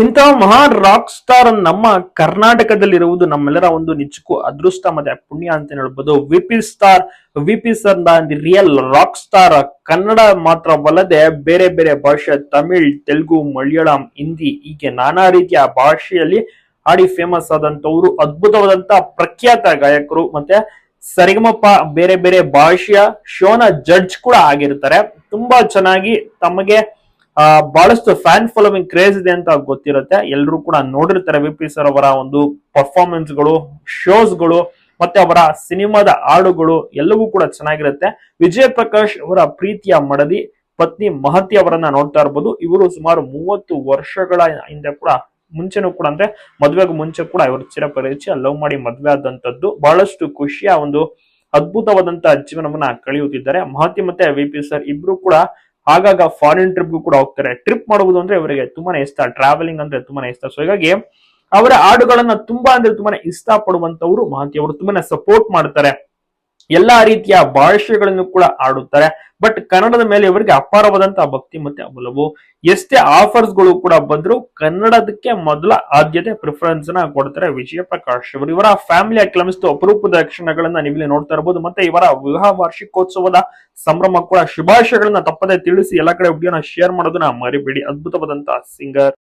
ಇಂತಹ ಮಹಾನ್ rock star ನಮ್ಮ ಕರ್ನಾಟಕದಲ್ಲಿರುವುದು ನಮ್ಮೆಲ್ಲರ ಒಂದು ನಿಜಕ್ಕೂ ಅದೃಷ್ಟ ಮತ್ತೆ ಪುಣ್ಯ ಅಂತ ಹೇಳ್ಬೋದು. V P star V P sir real rock star Kannada ಮಾತ್ರವಲ್ಲದೆ ಬೇರೆ ಬೇರೆ ಭಾಷೆ, ತಮಿಳ್, ತೆಲುಗು, ಮಲಯಾಳಂ, ಹಿಂದಿ, ಹೀಗೆ ನಾನಾ ರೀತಿಯ ಭಾಷೆಯಲ್ಲಿ ಹಾಡಿ ಫೇಮಸ್ ಆದಂತವರು ಅದ್ಭುತವಾದಂತಹ ಪ್ರಖ್ಯಾತ ಗಾಯಕರು ಮತ್ತೆ ಸರಿಗಮಪ್ಪ ಬೇರೆ ಬೇರೆ ಭಾಷೆಯ ಶೋನ ಜಡ್ಜ್ ಕೂಡ ಆಗಿರ್ತಾರೆ. ತುಂಬಾ ಚೆನ್ನಾಗಿ ತಮಗೆ ಬಹಳಷ್ಟು ಫ್ಯಾನ್ ಫಾಲೋವಿಂಗ್ ಕ್ರೇಜ್ ಇದೆ ಅಂತ ಗೊತ್ತಿರುತ್ತೆ. ಎಲ್ಲರೂ ಕೂಡ ನೋಡಿರ್ತಾರೆ ವಿ ಪಿ ಸರ್ ಅವರ ಒಂದು ಪರ್ಫಾರ್ಮೆನ್ಸ್ಗಳು ಶೋಸ್ಗಳು, ಮತ್ತೆ ಅವರ ಸಿನಿಮಾದ ಹಾಡುಗಳು ಎಲ್ಲವೂ ಕೂಡ ಚೆನ್ನಾಗಿರುತ್ತೆ. ವಿಜಯ್ ಪ್ರಕಾಶ್ ಅವರ ಪ್ರೀತಿಯ ಮಡದಿ, ಪತ್ನಿ ಮಹತಿ ಅವರನ್ನ ನೋಡ್ತಾ ಇರ್ಬೋದು. ಇವರು ಸುಮಾರು ಮೂವತ್ತು ವರ್ಷಗಳ ಹಿಂದೆ ಕೂಡ, ಮುಂಚೆನೂ ಕೂಡ ಅಂದ್ರೆ ಮದ್ವೆಗೂ ಮುಂಚೆ ಕೂಡ ಇವರು ಚಿರಪರಿಚಯ ಲವ್ ಮಾಡಿ ಮದ್ವೆ ಆದಂತದ್ದು ಬಹಳಷ್ಟು ಖುಷಿಯ ಒಂದು ಅದ್ಭುತವಾದಂತಹ ಜೀವನವನ್ನ ಕಳೆಯುತ್ತಿದ್ದಾರೆ. ಮಹತಿ ಮತ್ತೆ ವಿ ಪಿ ಸರ್ ಇಬ್ರು ಕೂಡ ಆಗಾಗ ಫಾರಿನ್ ಟ್ರಿಪ್ಗೂ ಕೂಡ ಹೋಗ್ತಾರೆ. ಟ್ರಿಪ್ ಮಾಡುವುದು ಅಂದ್ರೆ ಇವರಿಗೆ ತುಂಬಾನೇ ಇಷ್ಟ. ಟ್ರಾವೆಲಿಂಗ್ ಅಂದ್ರೆ ತುಂಬಾನೇ ಇಷ್ಟ. ಸೊ ಹೀಗಾಗಿ ಅವರ ಹಾಡುಗಳನ್ನ ತುಂಬಾ ಅಂದ್ರೆ ತುಂಬಾನೇ ಇಷ್ಟ ಪಡುವಂತವರು ಮಹತಿ ಅವರು. ತುಂಬಾನೇ ಸಪೋರ್ಟ್ ಮಾಡ್ತಾರೆ. ಎಲ್ಲಾ ರೀತಿಯ ಭಾಷೆಗಳನ್ನು ಕೂಡ ಆಡುತ್ತಾರೆ. ಬಟ್ ಕನ್ನಡದ ಮೇಲೆ ಇವರಿಗೆ ಅಪಾರವಾದಂತಹ ಭಕ್ತಿ ಮತ್ತೆ ಒಲವು ಎಷ್ಟೇ ಆಫರ್ಸ್ಗಳು ಕೂಡ ಬಂದ್ರು ಕನ್ನಡದಕ್ಕೆ ಮೊದಲ ಆದ್ಯತೆ ಪ್ರಿಫರೆನ್ಸ್ನ ಕೊಡ್ತಾರೆ ವಿಜಯ ಪ್ರಕಾಶ್ ಅವರು. ಇವರ ಫ್ಯಾಮಿಲಿ ಕೆಲವಷ್ಟು ಅಪರೂಪದ ಕ್ಷಣಗಳನ್ನ ನೀವಿಲ್ಲಿ ನೋಡ್ತಾ ಇರಬಹುದು ಮತ್ತೆ ಇವರ ವಿವಾಹ ವಾರ್ಷಿಕೋತ್ಸವದ ಸಂಭ್ರಮ ಕೂಡ ಶುಭಾಶಯಗಳನ್ನ ತಪ್ಪದೆ ತಿಳಿಸಿ ಎಲ್ಲ ಕಡೆ ವಿಡಿಯೋನ ಶೇರ್ ಮಾಡೋದನ್ನ ಮರಿಬೇಡಿ. ಅದ್ಭುತವಾದಂತಹ ಸಿಂಗರ್